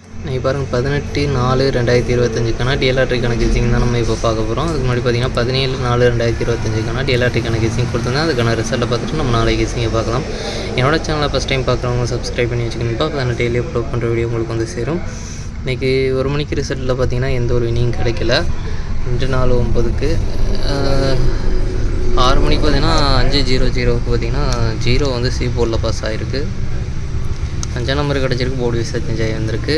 நீங்கள் பாருங்கள் பதினெட்டு நாலு ரெண்டாயிரத்தி இருபத்தஞ்சுக்கான டிஎல்ஆர்டிக்கான கெஸிங் தான் நம்ம இப்போ பார்க்க போகிறோம் அதுக்கு முன்னாடி பார்த்தீங்கன்னா பதினேழு நாலு ரெண்டாயிரத்தி இருபத்தஞ்சுக்கான டிஎல்ஆர்டிக்கான கெஸிங் கொடுத்துருந்தேன். அதுக்கான ரிசல்ட்டை பார்த்துட்டு நம்ம நாளைக்கு சிங்கை பார்க்கலாம். என்னோட சேனலை ஃபஸ்ட் டைம் பார்க்குறவங்க சப்ஸ்கிரைப் பண்ணி வச்சுக்கணும்ப்பா. அப்போ தான் டெய்லி அப்லோட் பண்ணுற வீடியோ உங்களுக்கு வந்து சேரும். இன்றைக்கி ஒரு மணிக்கு ரிசல்ட்டில் பார்த்தீங்கன்னா எந்த ஒரு வினியும் கிடைக்கல. ரெண்டு நாலு ஒம்பதுக்கு ஆறு மணிக்கு பார்த்தீங்கன்னா அஞ்சு ஜீரோ ஜீரோவுக்கு பார்த்தீங்கன்னா ஜீரோ வந்து சி போர்டில் பாஸ் ஆகிருக்கு அஞ்சாம் நம்பர் கிடச்சிருக்கு போர்டு விசர்ஜன் ஜெயம் வந்திருக்கு.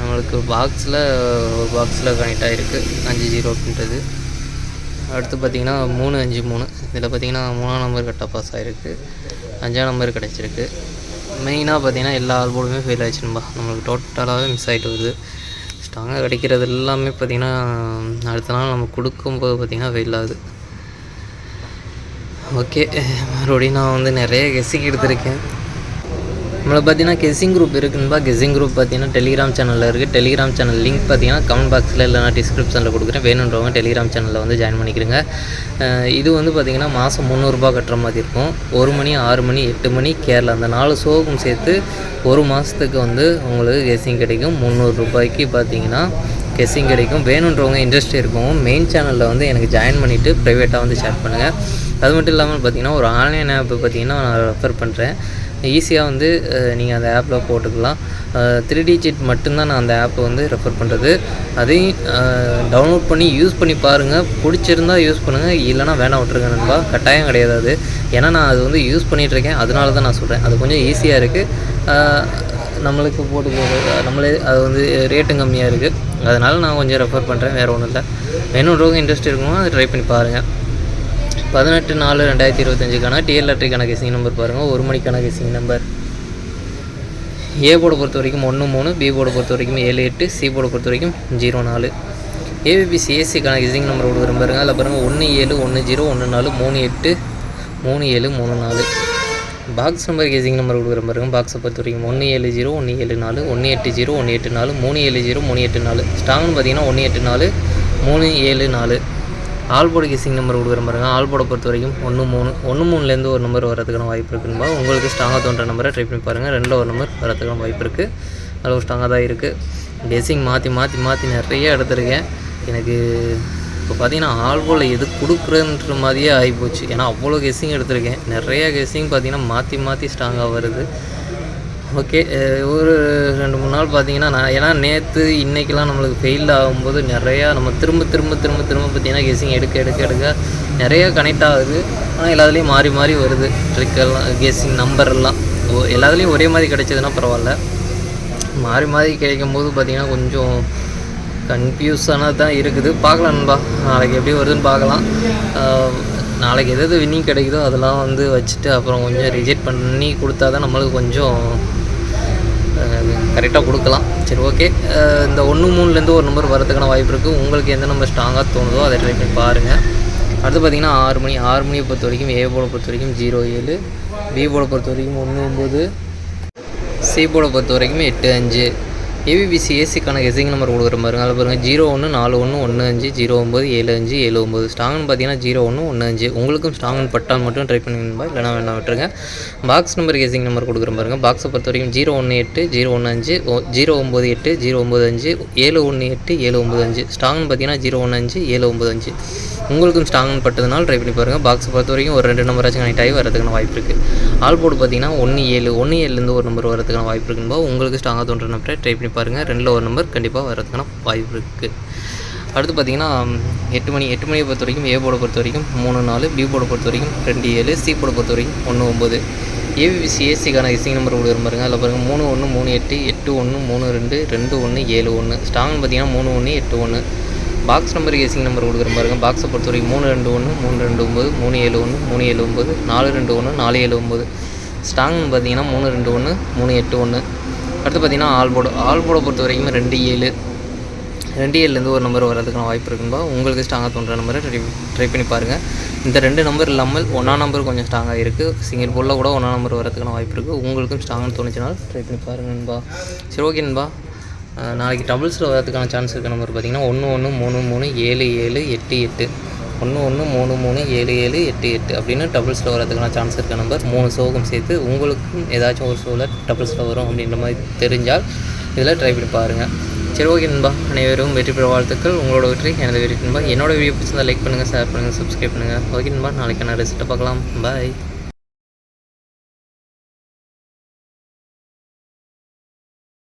நம்மளுக்கு பாக்ஸில் ஒரு பாக்ஸில் கனெக்ட் ஆகிருக்கு அஞ்சு ஜீரோ அப்படின்றது. அடுத்து பார்த்திங்கன்னா மூணு அஞ்சு மூணு. இதில் பார்த்திங்கன்னா மூணாம் நம்பர் கரெக்டாக பாஸ் ஆகிருக்கு அஞ்சாம் நம்பர் கிடச்சிருக்கு. மெயினாக பார்த்திங்கன்னா எல்லா ஆல்போர்டுமே ஃபெயில் ஆகிடுச்சுன்பா நம்மளுக்கு டோட்டலாகவே மிஸ் ஆகிட்டு வருது. ஸ்ட்ராங்காக கிடைக்கிறது எல்லாமே பார்த்திங்கன்னா அடுத்த நாள் நம்ம கொடுக்கும்போது பார்த்திங்கன்னா ஃபெயில் ஆகுது. ஓகே மறுபடியும் நான் வந்து நிறைய கெஸ்ஸிங் எடுத்திருக்கேன். நம்மளை பார்த்தீங்கன்னா கெஸிங் குரூப் இருக்குன்பா கெஸிங் குரூப் பார்த்தீங்கன்னா டெலிகிராம் சேனலில் இருக்குது டெலிகிராம் சேனல் லிங்க் பார்த்தீங்கன்னா கமெண்ட் பாக்ஸில் இல்லைனா டிஸ்கிரிப்ஷனில் கொடுக்குறேன். வேணுன்றவங்க டெலிகிராம் சேனலில் வந்து ஜாயின் பண்ணிக்கிறங்க இது வந்து பார்த்திங்கன்னா மாதம் முந்நூறுரூபா கட்டுற மாதிரி இருக்கும். ஒரு மணி ஆறு மணி எட்டு மணி கேரளா. அந்த நாலு ஷோவுக்கும் சேர்த்து ஒரு மாதத்துக்கு வந்து உங்களுக்கு கெஸிங் கிடைக்கும். முந்நூறுரூபாய்க்கு பார்த்தீங்கன்னா கெஸ்ஸிங் கிடைக்கும். வேணுன்றவங்க இன்ட்ரெஸ்ட் இருக்கும் மெயின் சேனலில் வந்து எனக்கு ஜாயின் பண்ணிவிட்டு ப்ரைவேட்டாக வந்து ஷேர் பண்ணுங்கள் அது மட்டும் இல்லாமல் பார்த்தீங்கன்னா ஒரு ஆன்லைன் ஆப் பார்த்தீங்கன்னா நான் ரெஃபர் பண்ணுறேன் ஈஸியாக வந்து நீங்கள் அந்த ஆப்பில் போட்டுக்கலாம். த்ரீ டிஜிட் மட்டும்தான் நான் அந்த ஆப்பை வந்து ரெஃபர் பண்ணுறது அதையும் டவுன்லோட் பண்ணி யூஸ் பண்ணி பாருங்கள் பிடிச்சிருந்தா யூஸ் பண்ணுங்கள் இல்லைனா வேணாம் விட்ருங்க நண்பா. கட்டாயம் கிடையாது அது. ஏன்னா நான் அது வந்து யூஸ் பண்ணிகிட்ருக்கேன் அதனால தான் நான் சொல்கிறேன் அது கொஞ்சம் ஈஸியாக இருக்குது நம்மளுக்கு போட்டு நம்மளே அது வந்து ரேட்டும் கம்மியாக இருக்குது அதனால் நான் கொஞ்சம் ரெஃபர் பண்ணுறேன் வேறு ஒன்றும் இல்லை. வேணுன்றவங்க இன்ட்ரெஸ்ட் இருக்குமோ அதை ட்ரை பண்ணி பாருங்கள் பதினெட்டு நாலு ரெண்டாயிரத்தி இருபத்தஞ்சுக்கான டிஎல்ஆர்டிக்கான கெசிங் நம்பர் பாருங்கள் ஒரு மணிக்கான கெசிங் நம்பர் ஏ போர்டை பொறுத்த வரைக்கும் ஒன்று மூணு பி போர்டை பொறுத்த வரைக்கும் ஏழு எட்டு சி போர்டை பொறுத்த வரைக்கும் ஜீரோ நாலு. ஏபிபி சிஎஸ்சிக்கான கெசிங் நம்பர் கொடுக்குற பாருங்க. அதில் பாருங்கள் ஒன்று ஏழு ஒன்று ஜீரோ ஒன்று நாலு மூணு எட்டு மூணு ஏழு மூணு நாலு. பாக்ஸ் நம்பர் கேசிங் நம்பர் கொடுக்குற பாருங்க. பாக்ஸை பொறுத்த வரைக்கும் ஒன்று ஏழு ஜீரோ ஒன்று ஏழு நாலு ஒன்று எட்டு ஜீரோ ஒன்று எட்டு நாலு மூணு ஏழு ஜீரோ மூணு எட்டு நாலு. ஸ்ட்ராங்னு பார்த்தீங்கன்னா ஒன்று எட்டு நாலு மூணு ஏழு நாலு. ஆல்போர்டு கெஸிங் நம்பர் கொடுக்குற பாருங்க. ஆல்போர்டை பொறுத்த வரைக்கும் ஒன்று மூணு ஒன்று மூணுலேருந்து ஒரு நம்பர் வரதுக்கான வாய்ப்பு இருக்குன்னு உங்களுக்கு ஸ்ட்ராங்காக தோன்ற நம்பரை ட்ரை பண்ணி பாருங்கள் ரெண்டில் ஒரு நம்பர் வரதுக்கான வாய்ப்பு இருக்குது அதில் ஒரு ஸ்ட்ராங்காக தான் இருக்குது கெஸிங் மாற்றி மாற்றி மாற்றி நிறைய எடுத்திருக்கேன். எனக்கு இப்போ பார்த்தீங்கன்னா ஆல்போவில் எது கொடுக்குறன்ற மாதிரியே ஆகிப்போச்சு. ஏன்னா அவ்வளோ கெஸ்ஸிங் எடுத்திருக்கேன். நிறைய கெஸ்ஸிங் பார்த்தீங்கன்னா மாற்றி மாற்றி ஸ்ட்ராங்காக வருது. ஓகே ஒரு ரெண்டு மூணு நாள் பார்த்தீங்கன்னா நான் ஏன்னா நேற்று இன்றைக்கெலாம் நம்மளுக்கு ஃபெயில் ஆகும்போது நிறையா நம்ம திரும்ப திரும்ப திரும்ப திரும்ப பார்த்தீங்கன்னா கெஸ்ஸிங் எடுக்க எடுக்க எடுக்க நிறைய கனெக்ட் ஆகுது. ஆனால் எல்லாத்துலேயும் மாறி மாறி வருது. ட்ரிக்கெல்லாம் கெஸ்ஸிங் நம்பர்லாம் ஓ எல்லாத்துலேயும் ஒரே மாதிரி கிடைச்சதுன்னா பரவாயில்ல. மாறி மாறி கிடைக்கும் போது பார்த்தீங்கன்னா கொஞ்சம் கன்ஃபியூஸானது தான் இருக்குது. பார்க்கலாம் நண்பா நாளைக்கு எப்படி வருதுன்னு பார்க்கலாம். நாளைக்கு எது எது வின்னிங் கிடைக்குதோ அதெல்லாம் வந்து வச்சுட்டு அப்புறம் கொஞ்சம் ரிஜெக்ட் பண்ணி கொடுத்தா தான் நம்மளுக்கு கொஞ்சம் கரெக்டாக கொடுக்கலாம். சரி ஓகே இந்த ஒன்று மூணுலேருந்து ஒரு நம்பர் வரதுக்கான வாய்ப்பு இருக்குது உங்களுக்கு எந்த நம்பர் ஸ்ட்ராங்காக தோணுதோ அதை ட்ரை பண்ணி பாருங்கள் அடுத்து பார்த்தீங்கன்னா ஆறு மணி ஆறு மணியை பொறுத்த வரைக்கும் ஏ போட பொறுத்த வரைக்கும் ஜீரோ ஏழு பி போட பொறுத்த வரைக்கும் ஒன்று ஒம்பது சி போட பொறுத்த வரைக்கும் எட்டு அஞ்சு. ஏபிபிசி ஏசிக்கான கெஸிங் நம்பர் கொடுக்குற பாருங்க அதில் பாருங்கள் ஜீரோ ஒன்று நாலு ஒன்று ஒன்று அஞ்சு ஜீரோ ஒம்பது ஏழு அஞ்சு ஏழு ஒம்பது ஸ்ட்ராங்னு பார்த்தீங்கன்னா ஜீரோ ஒன்று ஒன்று அஞ்சு. உங்களுக்கும் ஸ்ட்ராங்னு பட்டால் மட்டும் ட்ரை பண்ணிருந்தா இல்லைனா வேணா விட்டுருங்க. பாக்ஸ் நம்பர் எசிங் நம்பர் கொடுக்குற பாருங்க பாக்ஸை பொறுத்த வரைக்கும் ஜீரோ ஒன்று எட்டு ஜீரோ ஒன்று அஞ்சு ஜீரோ ஒம்பது எட்டு ஜீரோ ஒம்பது அஞ்சு ஏழு ஒன்று எட்டு ஏழு ஒம்பது அஞ்சு. ஸ்ட்ராங்னு பார்த்தீங்கன்னா ஜீரோ ஒன்று அஞ்சு ஏழு ஒம்பது அஞ்சு. உங்களுக்கும் ஸ்ட்ராங்னு பட்டதுனால ட்ரை பண்ணி பாருங்கள் பாக்ஸை பொறுத்த வரைக்கும் ஒரு ரெண்டு நம்பராச்சும் கனெக்ட் ஆகி வரதுக்கான வாய்ப்பு இருக்குது ஆல் போர்டு பார்த்தீங்கன்னா ஒன்று ஏழு ஒன்று ஏழுலேருந்து ஒரு நம்பர் வரதுக்கான வாய்ப்பு இருக்குன்னு உங்களுக்கு ஸ்ட்ராங்காக தோன்ற நம்பரை ட்ரை பண்ணி பாருங்கள் ரெண்டில் ஒரு நம்பர் கண்டிப்பாக வரதுக்கான வாய்ப்பு இருக்குது அடுத்து பார்த்தீங்கன்னா எட்டு மணி எட்டு மணியை பொறுத்த வரைக்கும் ஏ போட பொறுத்த வரைக்கும் மூணு நாலு பி போட பொறுத்த வரைக்கும் ரெண்டு ஏழு சி போட பொறுத்த வரைக்கும் ஒன்று ஒம்பது ஏபிசி ஏசிக்கான இசிங் நம்பர் கொடுக்குற பாருங்கள் அதில் பாருங்கள் மூணு ஒன்று மூணு எட்டு எட்டு ஒன்று மூணு ரெண்டு ரெண்டு ஒன்று ஏழு ஒன்று ஸ்ட்ராங்னு பார்த்தீங்கன்னா மூணு ஒன்று எட்டு ஒன்று பாக்ஸ் நம்பர் ஏசிங் நம்பர் கொடுக்குற பாருங்க. பாக்ஸை பொறுத்த வரைக்கும் மூணு ரெண்டு ஒன்று மூணு ரெண்டு ஒம்பது மூணு ஏழு ஒன்று மூணு ஏழு ஒம்பது நாலு ரெண்டு ஒன்று நாலு ஏழு ஒம்பது ஸ்ட்ராங்னு பார்த்தீங்கன்னா மூணு ரெண்டு ஒன்று மூணு எட்டு ஒன்று அடுத்து பார்த்தீங்கன்னா ஆல் போர்டு பொறுத்த வரைக்கும் ரெண்டு ஏழு. ரெண்டு ஏழுலேருந்து ஒரு நம்பர் வரதுக்கான வாய்ப்பு இருக்குன்பா உங்களுக்கு ஸ்ட்ராங்காக தோன்ற நம்பரை ட்ரை ட்ரை பண்ணி பாருங்கள் இந்த ரெண்டு நம்பர் இல்லாமல் ஒன்றா நம்பர் கொஞ்சம் ஸ்ட்ராங்காக இருக்குது சிங்கிள் போலில் கூட ஒன்றா நம்பர் வரதுக்கான வாய்ப்பு இருக்குது உங்களுக்கும் ஸ்ட்ராங்னு தோணுச்சுன்னா ட்ரை பண்ணி பாருங்கன்பா சரி ஓகேன்பா நாளைக்கு டபுள்ஸில் வரதுக்கான சான்ஸ் இருக்க நம்பர் பார்த்தீங்கன்னா ஒன்று ஒன்று மூணு மூணு ஏழு ஏழு எட்டு எட்டு. ஒன்று ஒன்று மூணு மூணு ஏழு ஏழு எட்டு எட்டு அப்படின்னு டபுள்ஸில் வரதுக்கான சான்ஸ் இருக்க நம்பர் மூணு சோகம் சேர்த்து உங்களுக்கும் ஏதாச்சும் ஒரு ஷோவில் டபுள்ஸில் வரும் அப்படின்ற மாதிரி தெரிஞ்சால் இதில் ட்ரை பண்ணி பாருங்கள் சரி ஓகே நண்பா. அனைவரும் வெற்றி பெற வாழ்த்துக்கள். உங்களோட வெற்றி எனது வெற்றி நண்பா. என்னோட வீடியோ பிடிச்சிருந்தால் லைக் பண்ணுங்கள் ஷேர் பண்ணுங்கள் சப்ஸ்கிரைப் பண்ணுங்கள் ஓகே நண்பா நாளைக்கான ரிசல்ட்டை பார்க்கலாம். பாய்